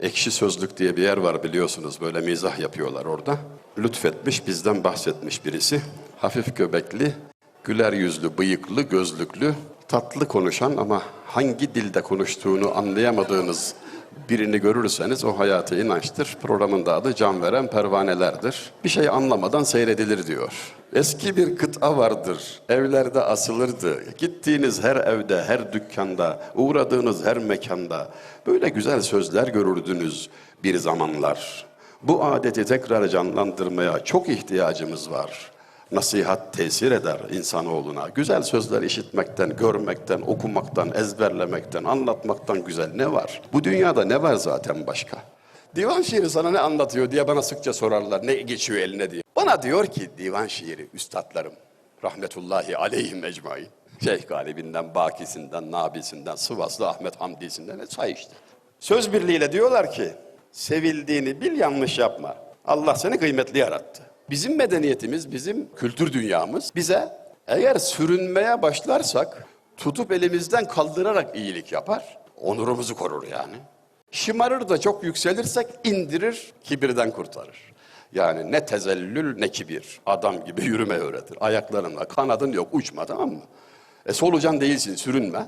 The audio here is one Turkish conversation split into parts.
Ekşi Sözlük diye bir yer var biliyorsunuz böyle mizah yapıyorlar orada. Lütfetmiş bizden bahsetmiş birisi. Hafif göbekli, güler yüzlü, bıyıklı, gözlüklü, tatlı konuşan ama hangi dilde konuştuğunu anlayamadığınız birini görürseniz o hayata inançtır. Programın da adı Can Veren Pervanelerdir. Bir şey anlamadan seyredilir diyor. Eski bir kıta vardır. Evlerde asılırdı. Gittiğiniz her evde, her dükkanda, uğradığınız her mekanda böyle güzel sözler görürdünüz bir zamanlar. Bu adeti tekrar canlandırmaya çok ihtiyacımız var. Nasihat tesir eder insanoğluna. Güzel sözler işitmekten, görmekten, okumaktan, ezberlemekten, anlatmaktan güzel ne var? Bu dünyada ne var zaten başka? Divan şiiri sana ne anlatıyor diye bana sıkça sorarlar. Ne geçiyor eline diye. Bana diyor ki divan şiiri üstadlarım. Rahmetullahi aleyhim ecmain. Şeyh Galibinden, Bakisinden, Nabisinden, Sıvaslı Ahmet Hamdi'sinden ne say işte. Söz birliğiyle diyorlar ki sevildiğini bil yanlış yapma. Allah seni kıymetli yarattı. Bizim medeniyetimiz, bizim kültür dünyamız bize eğer sürünmeye başlarsak tutup elimizden kaldırarak iyilik yapar. Onurumuzu korur yani. Şımarır da çok yükselirsek indirir, kibirden kurtarır. Yani ne tezellül ne kibir. Adam gibi yürüme öğretir. Ayaklarınla kanadın yok uçma tamam mı? E solucan değilsin sürünme.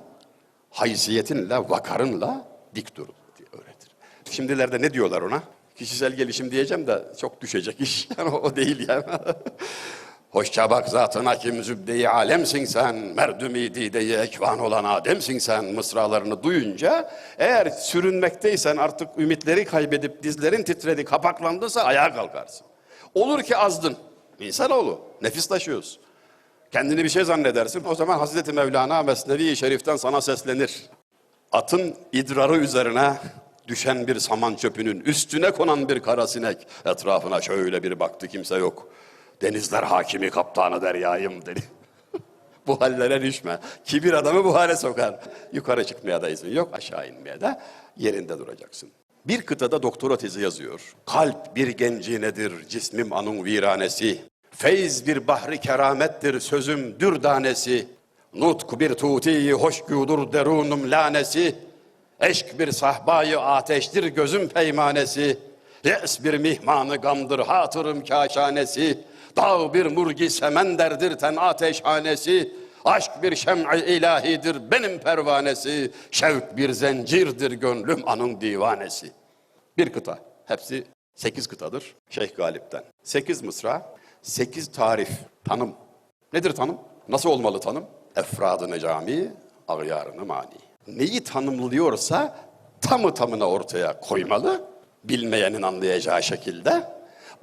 Haysiyetinle, vakarınla dik dur diye öğretir. Şimdilerde ne diyorlar ona? Kişisel gelişim diyeceğim de çok düşecek iş. Yani o değil yani. Hoşça bak zatına kim zübde-i alemsin sen, merdumi dide-i ekvan olan Adem'sin sen mısralarını duyunca eğer sürünmekteysen artık ümitleri kaybedip dizlerin titredi, kapaklandıysa ayağa kalkarsın. Olur ki azdın. İnsanoğlu, nefis taşıyoruz. Kendini bir şey zannedersin. O zaman Hazreti Mevlana Mesnevi-i Şerif'ten sana seslenir. Atın idrarı üzerine düşen bir saman çöpünün üstüne konan bir kara sinek etrafına şöyle bir baktı kimse yok. Denizler hakimi kaptanı deryayım dedi. bu hallere düşme. Kibir adamı bu hale sokar. Yukarı çıkmaya da izin yok, aşağı inmeye de yerinde duracaksın. Bir kıtada doktora tezi yazıyor. Kalp bir genci nedir, cismim anun viranesi. Feyz bir bahri keramettir, sözüm dürdanesi. Nutk bir tuti hoşgüdür derunum lanesi. Eşk bir sahbayı ateştir gözüm peymanesi. Yes bir mihmanı gamdır hatırım kaşanesi. Dağ bir murgi semenderdir ten ateşhanesi. Aşk bir şem'i ilahidir benim pervanesi. Şevk bir zencirdir gönlüm anın divanesi. Bir kıta. Hepsi sekiz kıtadır Şeyh Galip'ten. Sekiz mısra, sekiz tarif, tanım. Nedir tanım? Nasıl olmalı tanım? Efradını cami, ağyarını mani. Neyi tanımlıyorsa tamı tamına ortaya koymalı, bilmeyenin anlayacağı şekilde.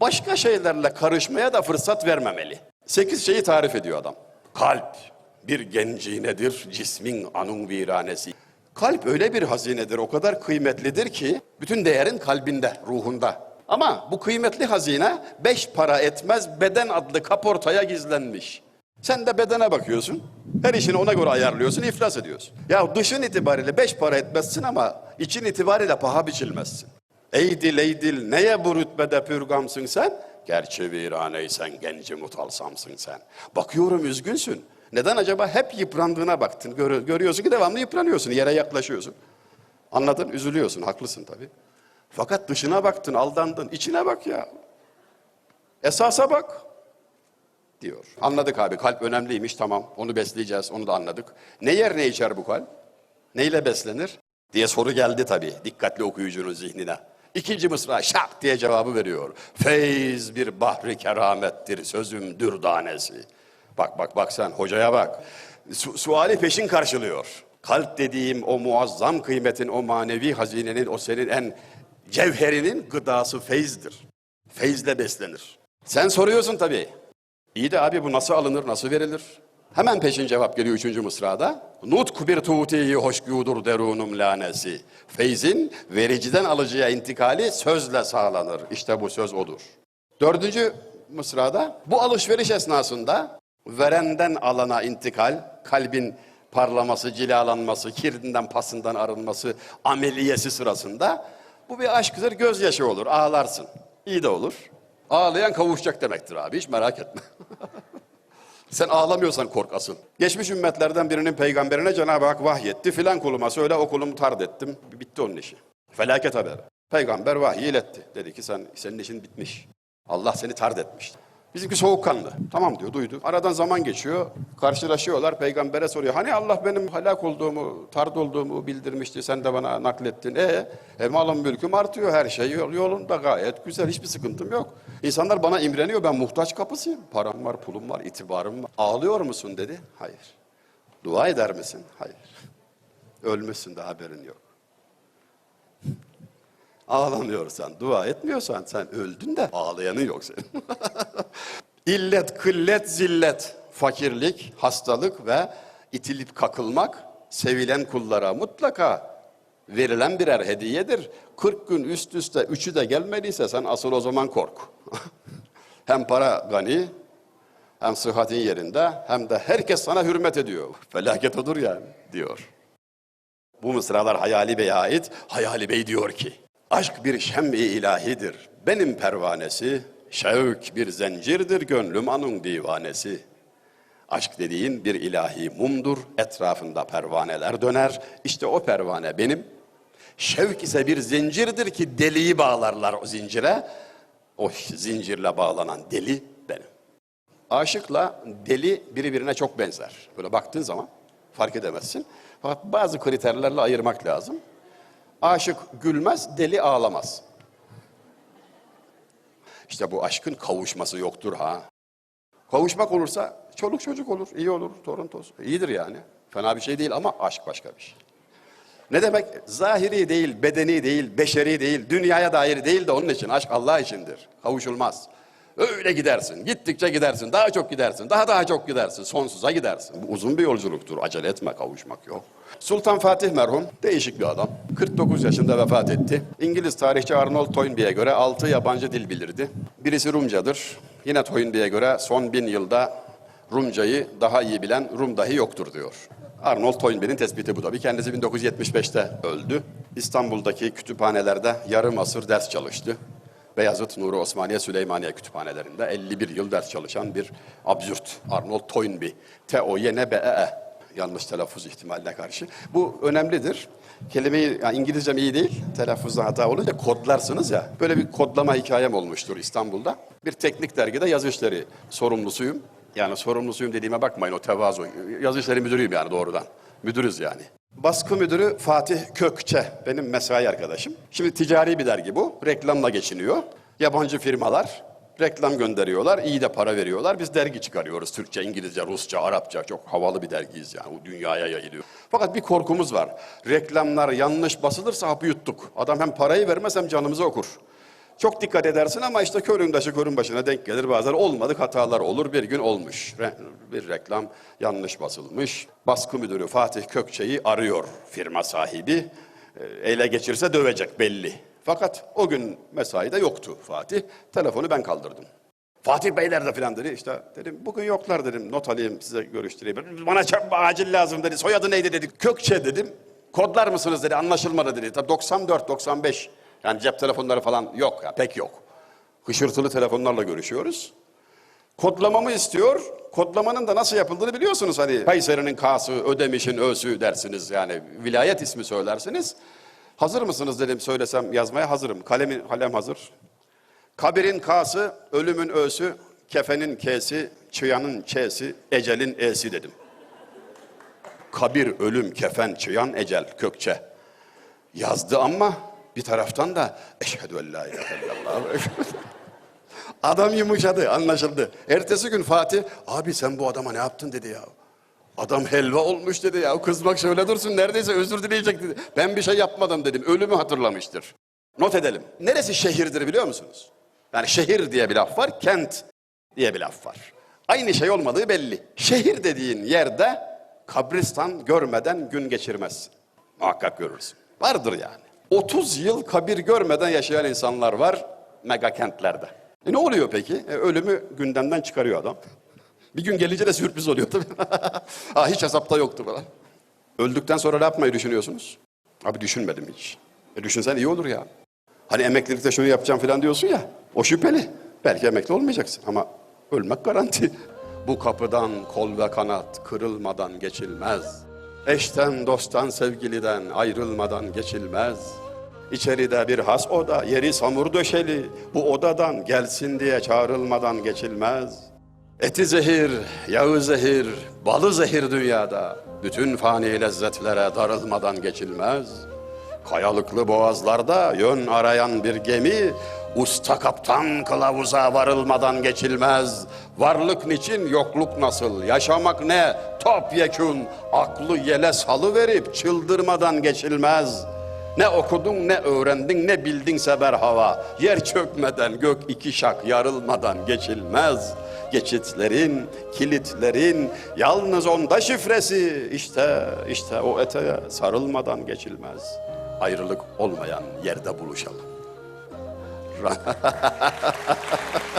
Başka şeylerle karışmaya da fırsat vermemeli. Sekiz şeyi tarif ediyor adam. Kalp bir gencinedir, cismin anun viranesi. Kalp öyle bir hazinedir, o kadar kıymetlidir ki bütün değerin kalbinde, ruhunda. Ama bu kıymetli hazine beş para etmez beden adlı kaportaya gizlenmiş. Sen de bedene bakıyorsun, her işini ona göre ayarlıyorsun, iflas ediyorsun. Ya dışın itibariyle beş para etmezsin ama için itibariyle paha biçilmezsin. Ey dil ey dil neye bu rütbede pürgamsın sen? Gerçi viraneysen genci mutalsamsın sen. Bakıyorum üzgünsün. Neden acaba hep yıprandığına baktın. Gör, görüyorsun ki devamlı yıpranıyorsun, yere yaklaşıyorsun. Anladın, üzülüyorsun, haklısın tabii. Fakat dışına baktın, aldandın, içine bak ya. Esasa bak diyor. Anladık abi, kalp önemliymiş, tamam. Onu besleyeceğiz, onu da anladık. Ne yer ne içer bu kalp? Neyle beslenir? Diye soru geldi tabii, dikkatli okuyucunun zihnine. İkinci mısra şak diye cevabı veriyor. Feyz bir bahri keramettir sözüm dürdanesi. Bak bak bak sen hocaya bak. Su suali peşin karşılıyor. Kalp dediğim o muazzam kıymetin, o manevi hazinenin, o senin en cevherinin gıdası feyzdir. Feyzle beslenir. Sen soruyorsun tabii. İyi de abi bu nasıl alınır, nasıl verilir? Hemen peşin cevap geliyor üçüncü mısrada. Nutku bir tuğtiyi hoşgüdür derunum lanesi. Feyzin vericiden alıcıya intikali sözle sağlanır. İşte bu söz odur. Dördüncü mısrada bu alışveriş esnasında verenden alana intikal, kalbin parlaması, cilalanması, kirdinden pasından arınması ameliyesi sırasında bu bir aşktır, gözyaşı olur, ağlarsın. İyi de olur. Ağlayan kavuşacak demektir abi, hiç merak etme. Sen ağlamıyorsan kork asıl. Geçmiş ümmetlerden birinin peygamberine Cenab-ı Hak vahyetti. Filan kuluma söyle o kulumu tard ettim. Bitti onun işi. Felaket haberi. Peygamber vahiy iletti. Dedi ki sen senin işin bitmiş. Allah seni tard etmiş. Bizimki soğukkanlı. Tamam diyor, duydu. Aradan zaman geçiyor. Karşılaşıyorlar. Peygambere soruyor. Hani Allah benim helak olduğumu, tard olduğumu bildirmişti. Sen de bana naklettin. E, e malım mülküm artıyor. Her şey yol- yolunda gayet güzel. Hiçbir sıkıntım yok. İnsanlar bana imreniyor. Ben muhtaç kapısıyım. Param var, pulum var, itibarım var. Ağlıyor musun dedi. Hayır. Dua eder misin? Hayır. Ölmüşsün de haberin yok. Ağlamıyorsan, dua etmiyorsan sen öldün de ağlayanın yok senin. İllet, kıllet, zillet, fakirlik, hastalık ve itilip kakılmak sevilen kullara mutlaka verilen birer hediyedir. 40 gün üst üste üçü de gelmediyse sen asıl o zaman kork. hem para gani, hem sıhhatin yerinde, hem de herkes sana hürmet ediyor. Felaket odur yani diyor. Bu mısralar Hayali Bey'e ait. Hayali Bey diyor ki, Aşk bir şem-i ilahidir. Benim pervanesi, şevk bir zincirdir gönlüm anın divanesi. Aşk dediğin bir ilahi mumdur, etrafında pervaneler döner. İşte o pervane benim. Şevk ise bir zincirdir ki deliyi bağlarlar o zincire. O zincirle bağlanan deli benim. Aşıkla deli birbirine çok benzer. Böyle baktığın zaman fark edemezsin. Fakat bazı kriterlerle ayırmak lazım. Aşık gülmez, deli ağlamaz. İşte bu aşkın kavuşması yoktur ha. Kavuşmak olursa çoluk çocuk olur, iyi olur, torun toz. İyidir yani. Fena bir şey değil ama aşk başka bir şey. Ne demek? Zahiri değil, bedeni değil, beşeri değil, dünyaya dair değil de onun için. Aşk Allah içindir. Kavuşulmaz. Öyle gidersin. Gittikçe gidersin. Daha çok gidersin. Daha daha çok gidersin. Sonsuza gidersin. Bu uzun bir yolculuktur. Acele etme kavuşmak yok. Sultan Fatih merhum değişik bir adam. 49 yaşında vefat etti. İngiliz tarihçi Arnold Toynbee'ye göre 6 yabancı dil bilirdi. Birisi Rumcadır. Yine Toynbee'ye göre son bin yılda Rumcayı daha iyi bilen Rum dahi yoktur diyor. Arnold Toynbee'nin tespiti bu tabii. Kendisi 1975'te öldü. İstanbul'daki kütüphanelerde yarım asır ders çalıştı. Beyazıt, Nuri Osmaniye, Süleymaniye kütüphanelerinde 51 yıl ders çalışan bir absürt Arnold Toynbee. T-O-Y-N-B-E-E. Yanlış telaffuz ihtimaline karşı. Bu önemlidir. Kelimeyi, yani İngilizcem iyi değil, telaffuzda hata olunca kodlarsınız ya. Böyle bir kodlama hikayem olmuştur İstanbul'da. Bir teknik dergide yazı işleri sorumlusuyum. Yani sorumlusuyum dediğime bakmayın o tevazu. Yazı işleri müdürüyüm yani doğrudan. Müdürüz yani. Baskı müdürü Fatih Kökçe, benim mesai arkadaşım. Şimdi ticari bir dergi bu, reklamla geçiniyor. Yabancı firmalar reklam gönderiyorlar, iyi de para veriyorlar. Biz dergi çıkarıyoruz, Türkçe, İngilizce, Rusça, Arapça. Çok havalı bir dergiyiz yani, o dünyaya yayılıyor. Fakat bir korkumuz var. Reklamlar yanlış basılırsa hapı yuttuk. Adam hem parayı vermez hem canımızı okur. Çok dikkat edersin ama işte körün taşı körün başına denk gelir. Bazen olmadık hatalar olur. Bir gün olmuş. Re- Bir reklam yanlış basılmış. Baskı müdürü Fatih Kökçe'yi arıyor firma sahibi. E, Ele geçirse dövecek belli. Fakat o gün mesaide yoktu Fatih. Telefonu ben kaldırdım. Fatih Beyler de falan dedi. İşte dedim bugün yoklar dedim. Not alayım size görüştüreyim. Bana çok acil lazım dedi. Soyadı neydi dedi. Kökçe dedim. Kodlar mısınız dedi. Anlaşılmadı dedi. Tabii 94, 95. Yani cep telefonları falan yok ya pek yok. Hışırtılı telefonlarla görüşüyoruz. Kodlamamı istiyor. Kodlamanın da nasıl yapıldığını biliyorsunuz. Hani Kayseri'nin K'sı, Ödemiş'in Ö'sü dersiniz. Yani vilayet ismi söylersiniz. Hazır mısınız dedim söylesem yazmaya hazırım. Kalemin, kalem hazır. Kabirin K'sı, ölümün Ö'sü, kefenin K'si, çıyanın Ç'si, ecelin E'si dedim. Kabir, ölüm, kefen, çıyan, ecel, kökçe. Yazdı ama bir taraftan da eşhedü en la ilahe illallah. Adam yumuşadı, anlaşıldı. Ertesi gün Fatih, abi sen bu adama ne yaptın dedi ya. Adam helva olmuş dedi ya. Kız bak şöyle dursun neredeyse özür dileyecek dedi. Ben bir şey yapmadım dedim. Ölümü hatırlamıştır. Not edelim. Neresi şehirdir biliyor musunuz? Yani şehir diye bir laf var, kent diye bir laf var. Aynı şey olmadığı belli. Şehir dediğin yerde kabristan görmeden gün geçirmezsin. Muhakkak görürsün. Vardır yani. 30 yıl kabir görmeden yaşayan insanlar var mega kentlerde. E ne oluyor peki? E, ölümü gündemden çıkarıyor adam. Bir gün gelince de sürpriz oluyor tabii. ha, hiç hesapta yoktu falan. Öldükten sonra ne yapmayı düşünüyorsunuz? Abi düşünmedim hiç. E düşünsen iyi olur ya. Hani emeklilikte şunu yapacağım falan diyorsun ya. O şüpheli. Belki emekli olmayacaksın ama ölmek garanti. Bu kapıdan kol ve kanat kırılmadan geçilmez. Eşten, dosttan, sevgiliden ayrılmadan geçilmez. İçeride bir has oda, yeri samur döşeli. Bu odadan gelsin diye çağrılmadan geçilmez. Eti zehir, yağı zehir, balı zehir dünyada. Bütün fani lezzetlere darılmadan geçilmez. Kayalıklı boğazlarda yön arayan bir gemi, usta kaptan kılavuza varılmadan geçilmez. Varlık niçin, yokluk nasıl, yaşamak ne, topyekun, aklı yele salı verip çıldırmadan geçilmez. Ne okudun, ne öğrendin, ne bildinse berhava. Yer çökmeden, gök iki şak yarılmadan geçilmez. Geçitlerin, kilitlerin, yalnız onda şifresi. İşte, işte o eteğe sarılmadan geçilmez. Ayrılık olmayan yerde buluşalım.